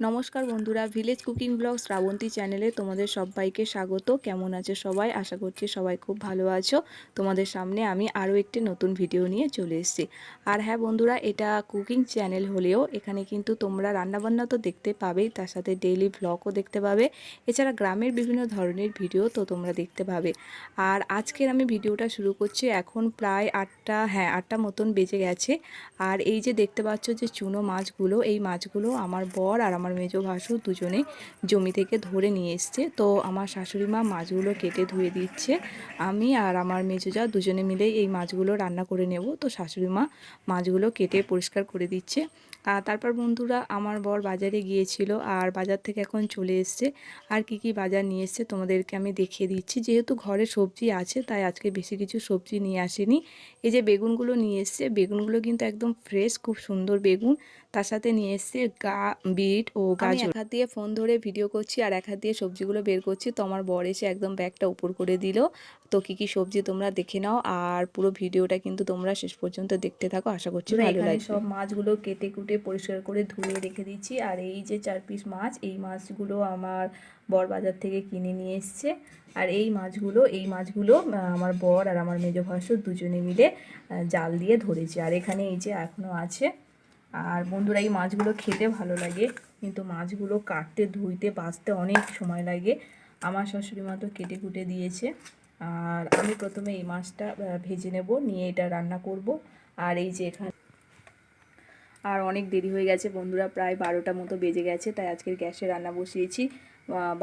নমস্কার বন্ধুরা village cooking blog Srabanti চ্যানেলে তোমাদের সবাইকে স্বাগত। কেমন আছে সবাই? আশা করছি সবাই খুব ভালো আছো। তোমাদের সামনে আমি আরও একটি নতুন ভিডিও নিয়ে চলে এসেছি। আর হ্যাঁ বন্ধুরা, এটা কুকিং চ্যানেল হলেও এখানে কিন্তু তোমরা রান্নাবান্না তো দেখতে পাবেই, তার সাথে ডেইলি ব্লগও দেখতে পাবে। এছাড়া গ্রামের বিভিন্ন ধরনের ভিডিও তো তোমরা দেখতে পাবে। আর আজকের আমি ভিডিওটা শুরু করছি এখন প্রায় আটটা হ্যাঁ আটটা মতন বেজে গেছে। আর এই যে দেখতে পাচ্ছ যে চুনো মাছগুলো, এই মাছগুলো আমার বর আর মেজো ভাসু দুজনে জমি থেকে ধরে নিয়ে এসছে। তো আমার শাশুড়ি মা মাছগুলো কেটে ধুয়ে দিচ্ছে। আমি আর আমার মেজো যা দুজনে মিলেই এই মাছগুলো রান্না করে নেব। তো শাশুড়ি মা মাছগুলো কেটে পরিষ্কার করে দিচ্ছে। আর তারপর বন্ধুরা আমার বর বাজারে গিয়েছিল আর বাজার থেকে এখন চলে এসছে। আর কি কি বাজার নিয়ে এসছে তোমাদেরকে আমি দেখিয়ে দিচ্ছি। যেহেতু ঘরে সবজি আছে, তাই আজকে বেশি কিছু সবজি নিয়ে আসেনি। এই যে বেগুনগুলো নিয়ে এসছে, বেগুনগুলো কিন্তু একদম ফ্রেশ খুব সুন্দর বেগুন। তার সাথে নিয়ে এসছে গা বিট ও গাজর। এক হাত দিয়ে ফোন ধরে ভিডিও করছি আর এক হাত দিয়ে সবজিগুলো বের করছি। তো আমার বর এসে একদম ব্যাগটা উপর করে দিল। তো কি কি সবজি তোমরা দেখে নাও আর পুরো ভিডিওটা কিন্তু তোমরা শেষ পর্যন্ত দেখতে থাকো। আশা করছি ভালো লাগে সব মাছগুলো কেটে কুটে পরিষ্কার করে ধুয়ে রেখে দিচ্ছি। আর এই যে চার পিস মাছ এই মাছগুলো আমার বর বাজার থেকে কিনে নিয়ে এসছে। আর এই মাছগুলো এই মাছগুলো আমার বর আর আমার মেজো ভাসুর দুজনে মিলে জাল দিয়ে ধরেছে। আর এখানে এই যে এখনও আছে আর বন্ধুরা, এই মাছগুলো খেতে ভালো লাগে, কিন্তু মাছগুলো কাটতে, ধুইতে বাছতে অনেক সময় লাগে। আমার শাশুড়ি মা তো কেটে কুটে দিয়েছে। আর আমি প্রথমে এই মাছটা ভেজে নেব, নিয়ে এটা রান্না করব। আর এই যে এখানে আর অনেক দেরি হয়ে গেছে বন্ধুরা, প্রায় বারোটা মতো বেজে গেছে, তাই আজকের গ্যাসে রান্না বসিয়েছি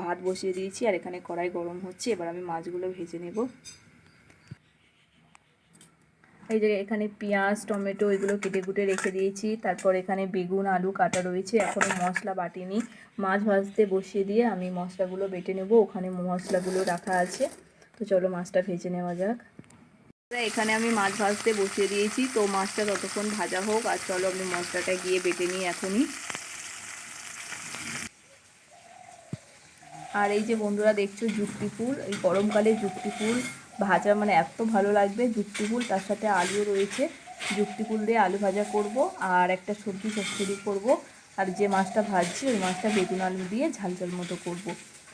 ভাত বসিয়ে দিয়েছি, আর এখানে কড়াই গরম হচ্ছে, এবার আমি মাছগুলো ভেজে নেব। এই যে এখানে পেঁয়াজ, টমেটো এগুলো কেটে কুটে রেখে দিয়েছি। তারপর এখানে বেগুন, আলু কাটা রয়েছে। এখনও মশলা বাটিনি। মাছ ভাজতে বসিয়ে দিয়ে আমি মশলাগুলো বেটে নেব। ওখানে মশলাগুলো রাখা আছে। তো চলো মাছটা ভেজে নেওয়া যাক। এখানে আমি মাছ ভাজতে বসিয়ে দিয়েছি। তো মাছটা ততক্ষণ ভাজা হোক। আর চলো আমি মশলাটা গিয়ে বেটে নিই এখনই। আর এই যে বন্ধুরা, দেখছ যুক্তি ফুল? এই গরমকালে যুক্তি ফুল ভাজা মানে এত ভালো লাগবে, যুক্তি ফুল, তার সাথে আলুও রয়েছে। যুক্তি ফুল দিয়ে আলু ভাজা করব, আর একটা সবজি চচ্চড়ি করব। আর যে মাছটা ভাজছি, ওই মাছটা বেগুন আলু দিয়ে ঝাল ঝাল মতো করব।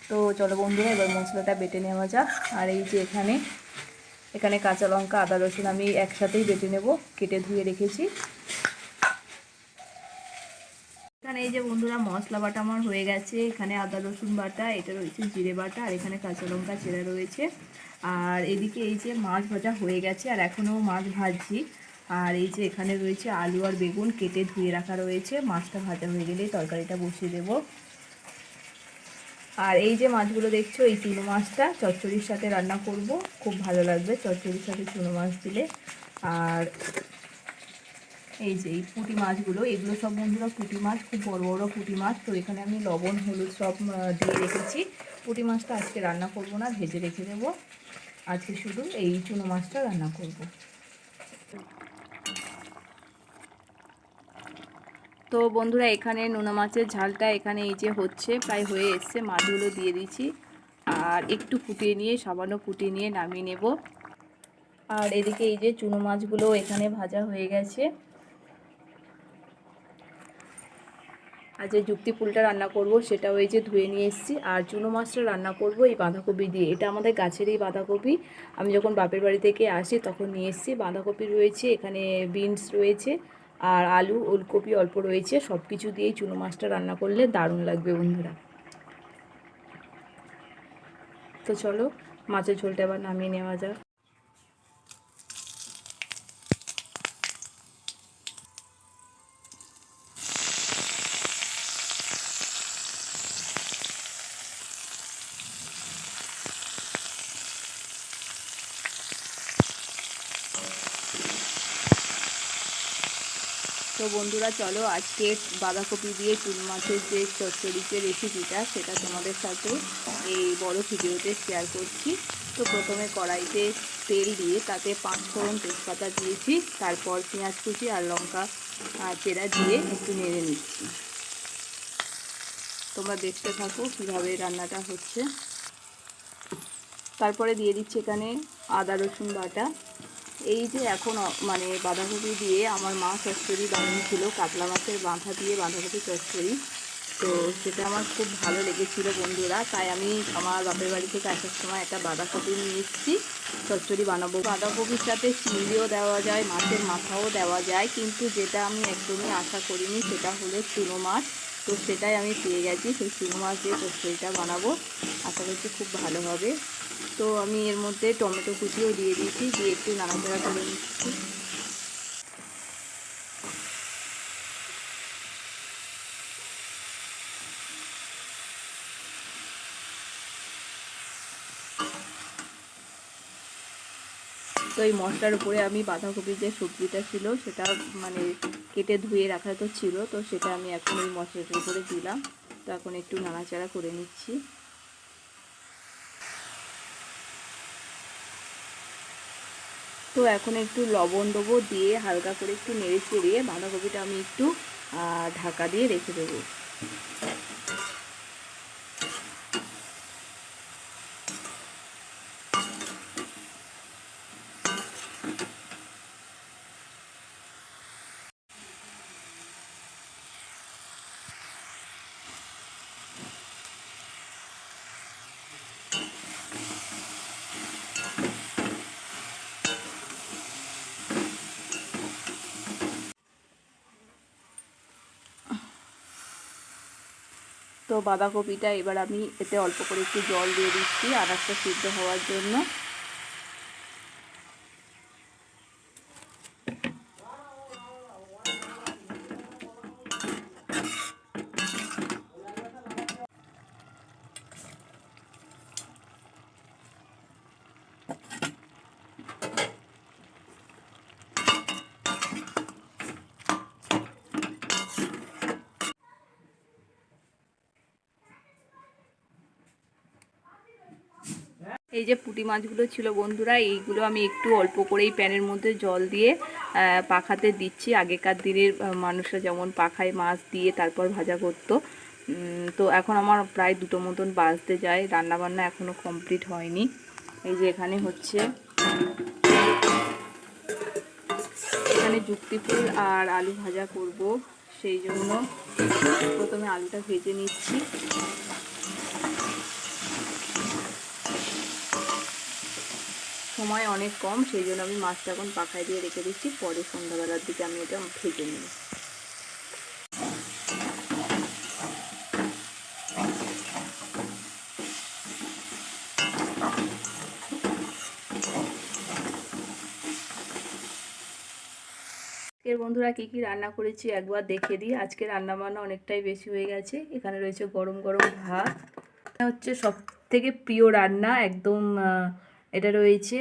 তো চলো বন্ধুরা, এবার মশলাটা বেটে নেওয়া যাক। আর এই যে এখানে এখানে কাঁচা লঙ্কা, আদা, রসুন আমি একসাথেই বেটে নেব, কেটে ধুয়ে রেখেছি। এখানে এই যে বন্ধুরা, মশলা বাটা আমার হয়ে গেছে। এখানে আদা, রসুন বাটা, এটা রয়েছে জিরে বাটা, আর এখানে কাঁচা লঙ্কা চেরা রয়েছে। আর এদিকে এই যে মাছ ভাজা হয়ে গেছে, আর এখনও মাছ ভাজছি। আর এই যে এখানে রয়েছে আলু আর বেগুন কেটে ধুয়ে রাখা রয়েছে। মাছটা ভাজা হয়ে গেলে তরকারিটা বসিয়ে দেব। আর এই যে মাছগুলো দেখছ, এই চুনো মাছটা চচ্চড়ির সাথে রান্না করব। খুব ভালো লাগবে চচ্চড়ির সাথে চুনো মাছ দিলে। আর এই যে এই পুঁটি মাছগুলো, এগুলো সব বন্ধুরা পুঁটি মাছ, খুব বড় বড় পুঁটি মাছ। তো এখানে আমি লবণ, হলুদ সব দিয়ে রেখেছি। পুঁটি মাছটা আজকে রান্না করব না, ভেজে রেখে দেবো। আজকে শুধু এই চুনো মাছটা রান্না করব। তো বন্ধুরা, এখানে নোনা মাছের ঝালটা এখানে এই যে হচ্ছে, প্রায় হয়ে এসছে, মাছগুলো দিয়ে দিচ্ছি। আর একটু ফুটিয়ে নিয়ে, সামান্য ফুটিয়ে নিয়ে নামিয়ে নেব। আর এদিকে এই যে চুনো মাছগুলো এখানে ভাজা হয়ে গেছে। আর যে যুক্তি ফুলটা রান্না করব সেটা ওই যে ধুয়ে নিয়ে এসেছি। আর চুনো মাছটা রান্না করব, এই বাঁধাকপি দিয়ে। এটা আমাদের গাছেরই বাঁধাকপি। আমি যখন বাপের বাড়ি থেকে আসি, তখন নিয়ে এসেছি। বাঁধাকপি রয়েছে, এখানে বিনস রয়েছে, আর আলু, ওলকপি অল্প রয়েছে। সব কিছু দিয়েই চুনো মাছটা রান্না করলে দারুণ লাগবে বন্ধুরা। তো চলো, মাছের ঝোলটা আবার নামিয়ে নেওয়া যাক। তো বন্ধুরা, চলো আজকে বাঁধাকপি দিয়ে চুন মাছের যে চচ্চড়িতে রেসিপিটা সেটা তোমাদের সাথে এই বড় ভিডিওতে শেয়ার করছি। তো প্রথমে কড়াইতে তেল দিয়ে তাতে পাঁচ ফোড়ন তেজপাতা দিয়েছি, তারপর পেঁয়াজ কুচি আর লঙ্কা চেরা দিয়ে একটু নেড়ে নিচ্ছি। তোমরা দেখতে থাকো কীভাবে রান্নাটা হচ্ছে। তারপরে দিয়ে দিচ্ছি এখানে আদা রসুন বাটা। এই যে এখন মানে বাঁধাকপি দিয়ে আমার মা চচ্চড়ি বানিয়েছিল কাতলা মাছের বাঁধা দিয়ে বাঁধাকপি চচ্চড়ি তো সেটা আমার খুব ভালো লেগেছিল বন্ধুরা, তাই আমি আমার বাপের বাড়ি থেকে আসার সময় একটা বাঁধাকপি নিয়ে এসেছি চচ্চড়ি বানাবো। বাঁধাকপির সাথে চিংড়িও দেওয়া যায়, মাছের মাথাও দেওয়া যায়, কিন্তু যেটা আমি একদমই আশা করিনি সেটা হলো চুনো মাছ। তো সেটাই আমি পেয়ে গেছি, সেই চুনো মাছ দিয়ে চচ্চড়িটা বানাবো। আশা করছি খুব ভালো হবে। তো আমি এর মধ্যে টমেটো কুচিও দিয়ে দিয়েছি, দিয়ে একটু নাড়াচাড়া করে নিচ্ছি। তো এই মশলার উপরে আমি বাঁধাকপির যে সবজিটা ছিল, সেটা মানে কেটে ধুয়ে রাখা তো ছিল, তো সেটা আমি এখন ওই মশলাটার উপরে দিলাম। তো এখন একটু নাড়াচাড়া করে নিচ্ছি। তো এখন একটু লবণ দেবো দিয়ে হালকা করে একটু নেড়ে চেড়িয়ে বাঁধাকপিটা আমি একটু ঢাকা দিয়ে রেখে দেবো। তো বাঁধাকপিটা এবার আমি এতে অল্প করে একটু জল দিয়ে দিচ্ছি আনাজটা সিদ্ধ হওয়ার জন্য। যে পুঁটি মাছগুলো ছিল বন্ধুরা, এইগুলো আমি একটু অল্প করেই প্যানের মধ্যে জল দিয়ে পাখাতে দিচ্ছি। আগেকার দিনের মানুষরা যেমন পাখায় মাছ দিয়ে তারপর ভাজা করতো। তো এখন আমার প্রায় দুটো মতন বাজতে যায়। রান্নাবান্না এখনও কমপ্লিট হয়নি। এই যে এখানে হচ্ছে এখানে যুক্তি ফুল আর আলু ভাজা করব। সেই জন্য প্রথমে আলুটা ভেজে নিচ্ছি। সময় অনেক কম, সেই জন্য আমি মাছটা এখন পাখায় দিয়ে রেখে দিচ্ছি। পরে সন্ধ্যাবেলার দিকে আমি এটা ভেজে নেব। আজকের বন্ধুরা কী কী রান্না করেছি একবার দেখে দিই। আজকে রান্না বান্না অনেকটাই বেশি হয়ে গেছে। এখানে রয়েছে গরম গরম ভাত। হচ্ছে সব থেকে প্রিয় রান্না, একদম এটা রয়েছে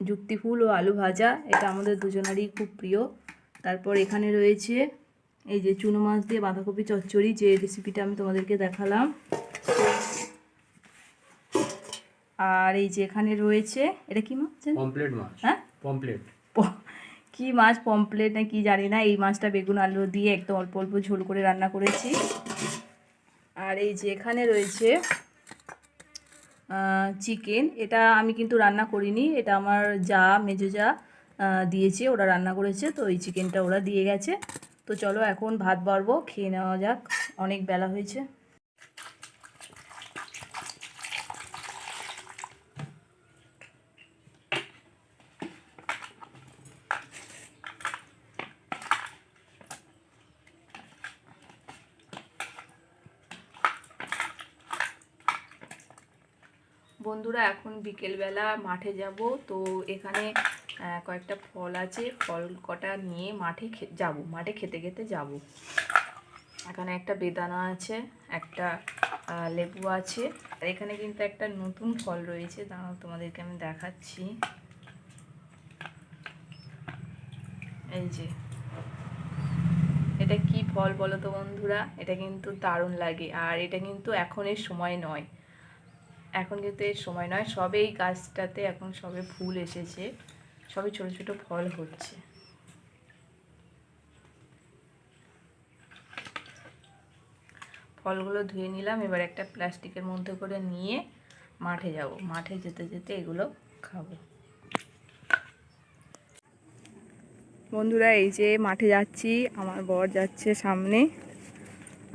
যুক্তি ফুল ও আলু ভাজা। এটা আমাদের দুজনারই খুব প্রিয়। তারপর এখানে রয়েছে এই যে চুনো মাছ দিয়ে বাঁধাকপি চচ্চড়ি যে রেসিপিটা আমি তোমাদেরকে দেখালাম। আর এই যে এখানে রয়েছে এটা কি মাছ পমপ্লেট মাছ। হ্যাঁ? পমপ্লেট কি মাছ পমপ্লেট না কি জানি না। এই মাছটা বেগুন আলু দিয়ে একদম অল্প অল্প ঝোল করে রান্না করেছি। আর এই যে এখানে রয়েছে চিকেন এটা আমি কিন্তু রান্না করিনি, এটা আমার যা মেজো যা দিয়েছে, ওরা রান্না করেছে, তো এই চিকেনটা ওরা দিয়ে গেছে। তো চলো এখন ভাত বাড়বো, খেয়ে নেওয়া যাক, অনেক বেলা হয়েছে। বন্ধুরা, এখন বিকেলবেলা মাঠে যাব। তো এখানে কয়েকটা ফল আছে। ফল কটা নিয়ে মাঠে যাব। মাঠে খেতে খেতে যাব। এখানে একটা বেদানা আছে, একটা লেবু আছে। আর এখানে কিন্তু একটা নতুন ফল রয়েছে। দাঁড়াও, তোমাদেরকে আমি দেখাচ্ছি। এই যে। এটা কি ফল বলো তো বন্ধুরা? এটা কিন্তু দারুণ লাগে। আর এটা কিন্তু এখনের সময় নয়। এখন কিন্তু এর সময় নয়, সবে এই গাছটাতে এখন সবে ফুল এসেছে, সবে ছোট ছোট ফল হচ্ছে। ফলগুলো ধুয়ে নিলাম, এবার একটা প্লাস্টিকের মধ্যে করে নিয়ে মাঠে যাব। মাঠে যেতে যেতে এগুলো খাব। বন্ধুরা, এই যে মাঠে যাচ্ছি, আমার বর যাচ্ছে সামনে,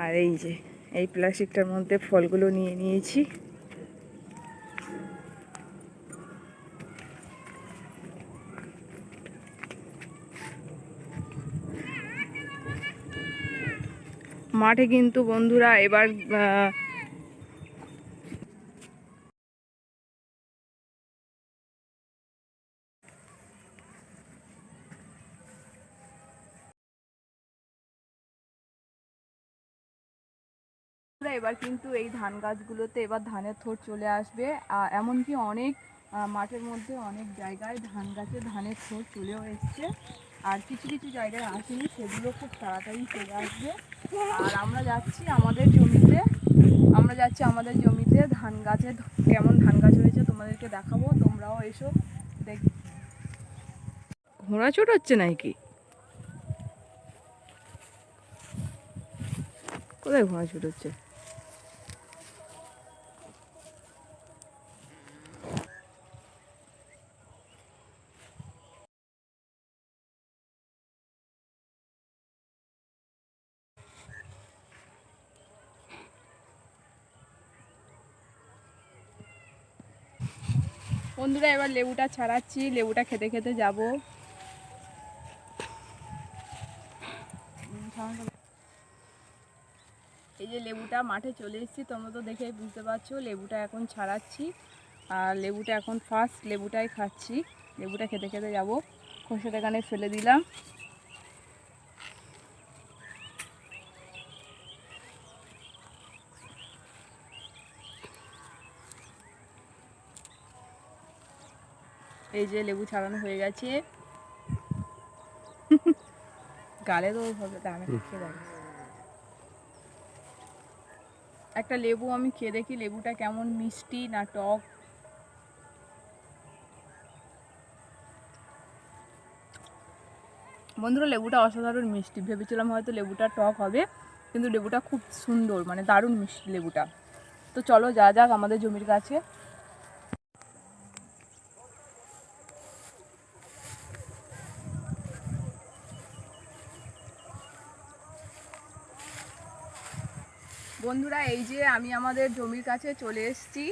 আর এই যে, এই প্লাস্টিকটার মধ্যে ফলগুলো নিয়ে নিয়েছি। মাঠে কিন্তু বন্ধুরা এবার এবার কিন্তু এই ধান গাছগুলোতে এবার ধানের থোর চলে আসবে। এমনকি অনেক মাঠের মধ্যে অনেক জায়গায় ধান গাছে ধানের থোর চলেও এসছে। আর কিছু কিছু জায়গায় আসেনি, সেগুলো খুব তাড়াতাড়ি চলে আসবে। আর আমরা যাচ্ছি আমাদের জমিতে। আমরা যাচ্ছি আমাদের জমিতে ধান গাছে। কেমন ধান গাছ হয়েছে তোমাদেরকে দেখাবো, তোমরাও এসো, দেখ ঘোড়া চোট হচ্ছে নাকি? কোথায় ঘোড়া চোট হচ্ছে? বন্ধুরা, এবার লেবুটা ছাড়াচ্ছি। লেবুটা খেতে খেতে যাব। এই যে লেবুটা মাঠে চলে এসেছি, তোমরা তো দেখে বুঝতে পারছ, লেবুটা এখন ছাড়াচ্ছি। আর লেবুটা এখন ফার্স্ট লেবুটাই খাচ্ছি। লেবুটা খেতে খেতে যাব। খোসাটা এখানে ফেলে দিলাম। এই যে লেবু ছাড়ানো হয়ে গেছে। গালে তো দামে খেয়ে একটা লেবু আমি খেয়ে দেখি লেবুটা কেমন মিষ্টি না টক। বন্ধুরা লেবুটা অসাধারণ মিষ্টি। ভেবেছিলাম হয়তো লেবুটা টক হবে কিন্তু লেবুটা খুব সুন্দর মানে দারুণ মিষ্টি লেবুটা। তো চলো যা যাক আমাদের জমির কাছে। বন্ধুরা, এই যে আমি আমাদের জমির কাছে চলে এসেছি।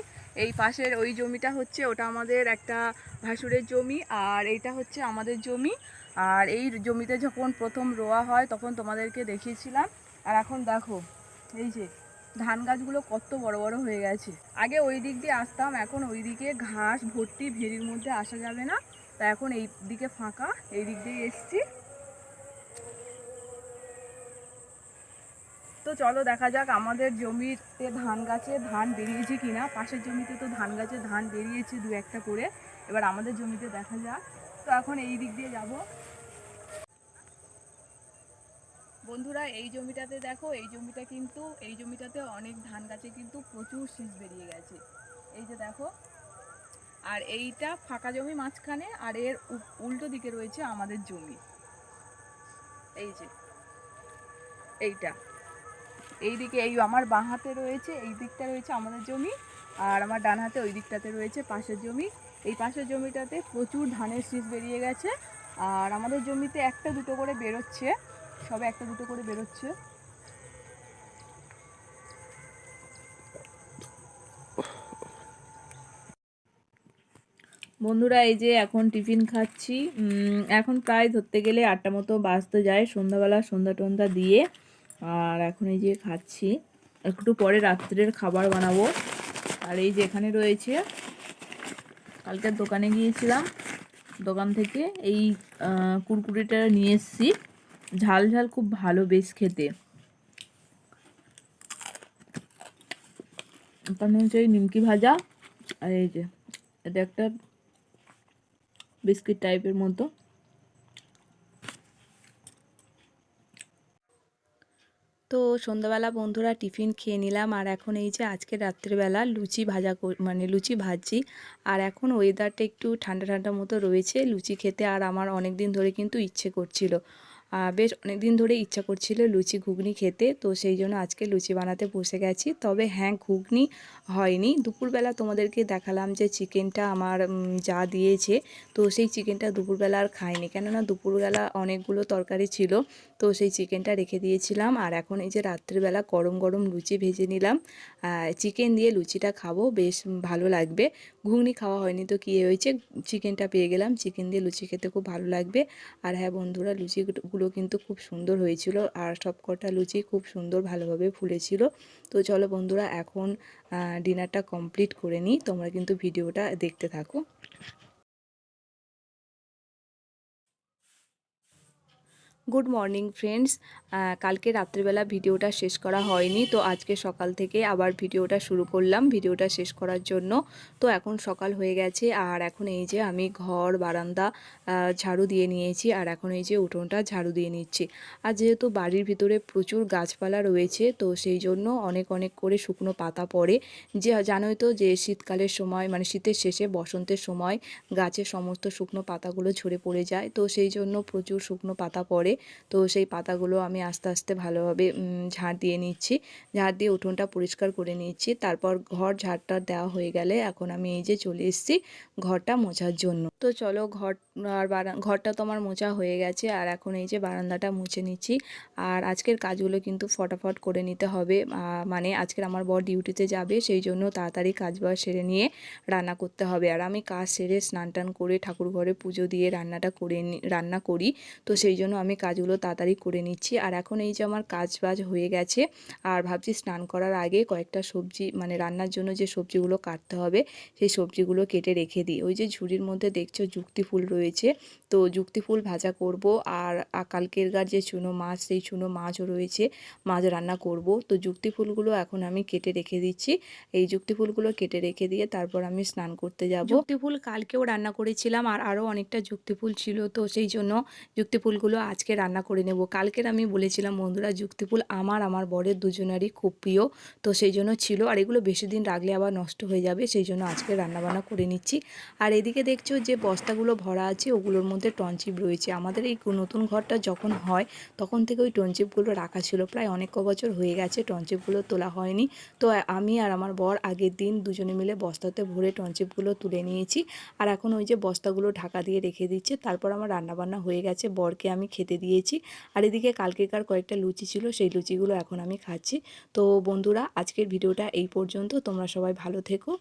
এই পাশের ওই জমিটা হচ্ছে, ওটা আমাদের একটা ভাসুরের জমি, আর এইটা হচ্ছে আমাদের জমি। আর এই জমিতে যখন প্রথম রোয়া হয়, তখন তোমাদেরকে দেখিয়েছিলাম। আর এখন দেখো, এই যে ধান গাছগুলো কত বড় বড় হয়ে গেছে। আগে ওই দিক দিয়ে আসতাম, এখন ওই দিকে ঘাস ভর্তি ভেরির মধ্যে আসা যাবে না। তা এখন এই দিকে ফাঁকা, এই দিক দিয়ে এসছি। তো চলো দেখা যাক আমাদের জমিতে ধান গাছে ধান বেরিয়েছে কিনা। পাশের জমিতে তো ধান গাছে ধান বেরিয়েছে দু একটা করে। এবার আমাদের জমিতে দেখা যাক। তো এখন এই দিক দিয়ে যাব। বন্ধুরা, এই জমিটাতে দেখো, এই জমিটা কিন্তু, এই জমিটাতে অনেক ধান গাছে কিন্তু প্রচুর শীষ বেরিয়ে গেছে। এই যে দেখো, আর এইটা ফাঁকা জমি মাঝখানে, আর এর উল্টো দিকে রয়েছে আমাদের জমি। এই যে, এইটা। এইদিকে এই আমার বাঁ হাতে রয়েছে, এই দিকটা রয়েছে আমাদের জমি, আর আমার ডান হাতে ওই দিকটাতে রয়েছে পাশের জমি। এই পাশের জমিটাতে প্রচুর ধানের শীষ বেরিয়ে গেছে, আর আমাদের জমিতে একটা দুটো করে বেরোচ্ছে, সবে একটা দুটো করে বেরোচ্ছে। বন্ধুরা, এই যে এখন টিফিন খাচ্ছি এখন প্রায় ধরতে গেলে আটটা মতো বাজতে যায় সন্ধ্যাবেলা সন্ধ্যা টন্ধা দিয়ে। আর এখন এই যে খাচ্ছি, একটু পরে রাত্রের খাবার বানাবো। আর এই যে এখানে রয়েছে, কালকে দোকানে গিয়েছিলাম, দোকান থেকে এই কুরকুরিটা নিয়ে এসেছি। ঝাল ঝাল খুব ভালো বেশ খেতে। এখানে হচ্ছে নিমকি ভাজা আর এই যে, এটা একটা বিস্কিট টাইপের মতো তো সন্ধ্যাবেলা বন্ধুরা টিফিন খেয়ে নিলাম, আর এখন এই যে আজকে রাত্রিবেলা লুচি ভাজা মানে লুচি ভাজছি, আর এখন ওয়েদারটা একটু ঠান্ডা ঠান্ডা মতো রয়েছে লুচি খেতে, আর আমার অনেক দিন ধরে কিন্তু ইচ্ছে করছিল। বেশ অনেক দিন ধরে ইচ্ছা করছিল লুচি, ঘুগনি খেতে, তো সেই জন্য আজকে লুচি বানাতে বসে গেছি। তবে হ্যাঁ ঘুগনি হয়নি। দুপুরবেলা তোমাদেরকে দেখালাম যে চিকেনটা আমার যা দিয়েছে, তো সেই চিকেনটা দুপুরবেলা আর খাইনি। কেননা দুপুরবেলা অনেকগুলো তরকারি ছিল, তো সেই চিকেনটা রেখে দিয়েছিলাম। আর এখন এই যে রাত্রিবেলা গরম গরম লুচি ভেজে নিলাম। চিকেন দিয়ে লুচিটা খাব, বেশ ভালো লাগবে। ঘুগনি খাওয়া হয়নি তো কী? হয়েছে চিকেনটা পেয়ে গেলাম। চিকেন দিয়ে লুচি খেতে খুব ভালো লাগবে। আর হ্যাঁ বন্ধুরা, লুচিগুলো কিন্তু খুব সুন্দর হয়েছিল। আর সবকটা লুচি খুব সুন্দর ভালোভাবে ফুলেছিল। তো চলো বন্ধুরা, এখন ডিনারটা কমপ্লিট করে নিই। তোমরা কিন্তু ভিডিওটা দেখতে থাকো। গুড মর্নিং ফ্রেন্ডস কালকে রাত্রিবেলা ভিডিওটা শেষ করা হয়নি, তো আজকে সকাল থেকে আবার ভিডিওটা শুরু করলাম, ভিডিওটা শেষ করার জন্য। তো এখন সকাল হয়ে গেছে, আর এখন এই যে আমি ঘর, বারান্দা ঝাড়ু দিয়ে নিয়েছি, আর এখন এই যে উঠোনটা ঝাড়ু দিয়ে নিচ্ছি। আর যেহেতু বাড়ির ভিতরে প্রচুর গাছপালা রয়েছে, তো সেই জন্য অনেক অনেক করে শুকনো পাতা পড়ে। যে, জানোই তো যে শীতকালের সময় মানে শীতের শেষে, বসন্তের সময় গাছের সমস্ত শুকনো পাতাগুলো ঝরে পড়ে যায়, তো সেই জন্য প্রচুর শুকনো পাতা পড়ে। তো সেই পাতাগুলো আমি আস্তে আস্তে ভালোভাবে ঝাড় দিয়ে নিচ্ছি। ঝাড় দিয়ে উঠোনটা পরিষ্কার করে নিচ্ছি। তারপর ঘর ঝাড়টা দেওয়া হয়ে গেলে এখন আমি এই যে চলে এসেছি ঘরটা মোছার জন্য। তো চলো ঘর, আর বারা, ঘরটা তো আমার মোছা হয়ে গেছে। আর এখন এই যে বারান্দাটা মুছে নিচ্ছি। আর আজকের কাজগুলো কিন্তু ফটাফট করে নিতে হবে। মানে আজকের আমার বর ডিউটিতে যাবে, সেই জন্য তাড়াতাড়ি কাজ বাজ সেরে নিয়ে রান্না করতে হবে। আর আমি কাজ সেরে স্নান টান করে ঠাকুর ঘরে পুজো দিয়ে রান্নাটা করে রান্না করি। তো সেই জন্য আমি কাজগুলো তাড়াতাড়ি করে নিচ্ছি। আর এখন এই যে আমার কাজ বাজ হয়ে গেছে, আর ভাবছি স্নান করার আগে কয়েকটা সবজি মানে রান্নার জন্য যে সবজিগুলো কাটতে হবে, সেই সবজিগুলো কেটে রেখে দিই। ওই যে ঝুড়ির মধ্যে দেখছ যুক্তি ফুল রয়েছে, তো যুক্তি ফুল ভাজা করব, আর কালকের গার যে চুনো মাছ, সেই চুনো মাছও রয়েছে, মাছ রান্না করব। তো যুক্তি ফুলগুলো এখন আমি কেটে রেখে দিচ্ছি। এই যুক্তি ফুলগুলো কেটে রেখে দিয়ে তারপর আমি স্নান করতে যাব। যুক্তি ফুল কালকেও রান্না করেছিলাম, আর আরও অনেকটা যুক্তি ফুল ছিল, তো সেই জন্য যুক্তি ফুলগুলো আজকে রান্না করে নেব। কালকের আমি বলেছিলাম, বন্ধুরা যুক্তি ফুল আমার আমার বরের দুজনেরই খুব প্রিয়। তো সেই জন্য ছিল, আর এগুলো বেশি দিন রাখলে আবার নষ্ট হয়ে যাবে, সেই জন্য আজকে রান্নাবান্না করে নিচ্ছি। আর এদিকে দেখছ যে বস্তাগুলো ভরা আছে, ওগুলোর মধ্যে টনচিপ রয়েছে। আমাদের এই নতুন ঘরটা যখন হয়, তখন থেকে ওই টনচিপগুলো রাখা ছিল। প্রায় অনেক ক বছর হয়ে গেছে টনচিপগুলো তোলা হয়নি। তো আমি আর আমার বর আগের দিন দুজনে মিলে বস্তাতে ভরে টনচিপগুলো তুলে নিয়েছি। আর এখন ওই যে বস্তাগুলো ঢাকা দিয়ে রেখে দিচ্ছে, তারপর আমার রান্নাবান্না হয়ে গেছে। বরকে আমি খেতে দিয়েছি। আর এদিকে কালকেকার কয়েকটা লুচি ছিল, সেই লুচিগুলো এখন আমি খাচ্ছি। তো বন্ধুরা, আজকের ভিডিওটা এই পর্যন্ত। তোমরা সবাই ভালো থেকো।